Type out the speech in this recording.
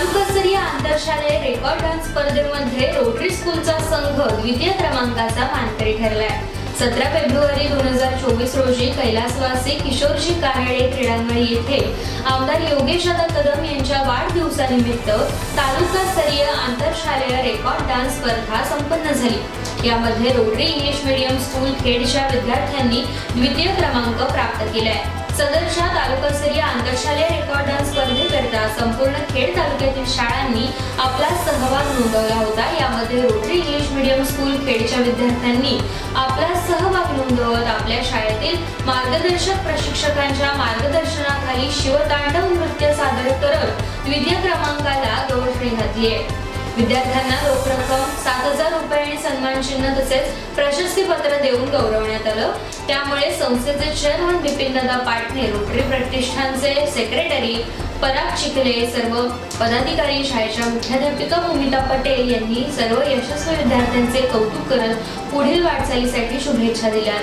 तालुकास्तरीय आंतरशालेय record dance स्पर्धेमध्ये रोटरी स्कूलचा संघ द्वितीय क्रमांकाचा मानकरी ठरलाय. सतरा फेब्रुवारी दोन हजार चोवीस रोजी कैलासवासी किशोरजी कानडे क्रीडांगण येथे आमदार योगेश दादा कदम यांच्या वाढदिवसानिमित्त तालुकास्तरीय आंतरशालेय रेकॉर्ड डान्स स्पर्धा संपन्न झाली. यामध्ये रोटरी इंग्लिश मीडियम स्कूल खेडच्या विद्यार्थ्यांनी द्वितीय क्रमांक प्राप्त केलाय. सदरच्या तालुकास्तरीय आंतरशालेय रेकॉर्ड डान्स स्पर्धेकरता संपूर्ण खेड तालुक्यातील शाळांनी आपला सहभाग नोंदवला होता. यामध्ये रोटरी इंग्लिश मीडियम स्कूल खेडच्या विद्यार्थ्यांनी आपला सहभाग नोंदवत आपल्या शाळेतील मार्गदर्शक प्रशिक्षकांच्या मार्गदर्शनाखाली शिवतांडव नृत्य सादर करत द्वितीय क्रमांकाला गौरश्री घातली आहे विद्यार्थ्यांना रोख रक्कम सात हजार रुपये आणि सन्मानचिन्ह तसेच प्रशस्ती पत्र देऊन गौरवण्यात आलं. त्यामुळे संस्थेचे चेअरमन बिपिनदादा पाटणे रोटरी प्रतिष्ठानचे सेक्रेटरी पराग चिखले सर्व पदाधिकारी शाळेच्या मुख्याध्यापिका भूमिता पटेल यांनी सर्व यशस्वी विद्यार्थ्यांचे कौतुक करत पुढील वाटचालीसाठी शुभेच्छा दिल्या.